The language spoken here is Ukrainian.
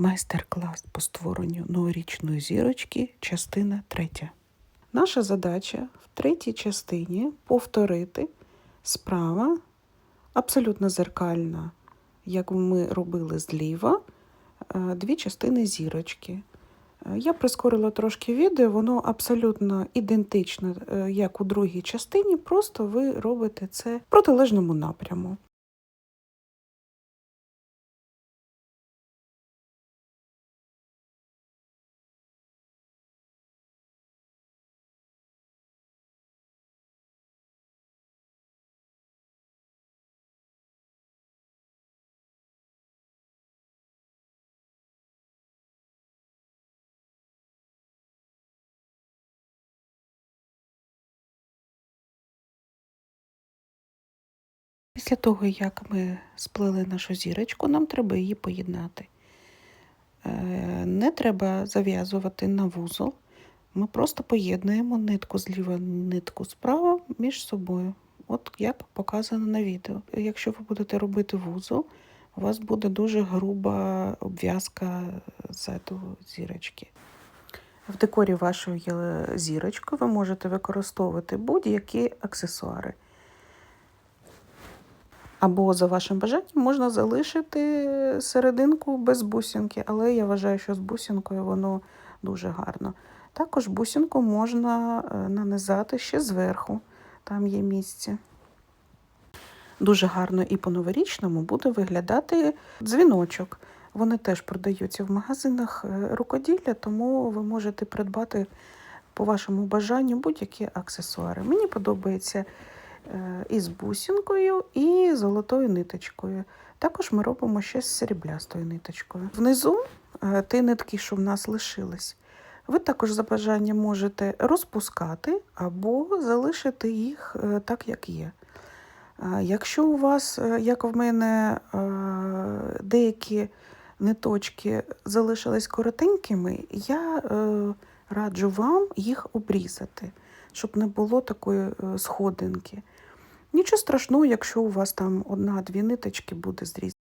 Майстер-клас по створенню новорічної зірочки, частина третя. Наша задача в третій частині повторити справа абсолютно зеркальна, як ми робили зліва, е, дві частини зірочки. Е, Я прискорила трошки відео, воно абсолютно ідентичне, е, як у другій частині, просто ви робите це в протилежному напряму. Після того, як ми сплели нашу зірочку, нам треба її поєднати. Е, Не треба зав'язувати на вузол. Ми просто поєднуємо нитку зліва, нитку справа між собою. От як показано на відео. Якщо ви будете робити вузол, у вас буде дуже груба обв'язка ззаду зірочки. В декорі вашої зірочки ви можете використовувати будь-які аксесуари. Або за вашим бажанням можна залишити серединку без бусинки, але я вважаю, що з бусинкою воно дуже гарно. Також бусинку можна е, нанизати ще зверху, там є місце. Дуже гарно і по-новорічному буде виглядати дзвіночок. Вони теж продаються в магазинах е, рукоділля, тому ви можете придбати по вашому бажанню будь-які аксесуари. Мені подобається е, і з бусинкою, і золотою ниточкою. Також ми робимо ще з сріблястою ниточкою. Внизу е, ті нитки, що в нас лишились, ви також за бажанням можете розпускати або залишити їх е, так, як є. Якщо у вас, як в мене, деякі ниточки залишились коротенькими, я раджу вам їх обрізати, щоб не було такої е, сходинки. Нічого страшного, якщо у вас там одна-дві ниточки буде зрізана.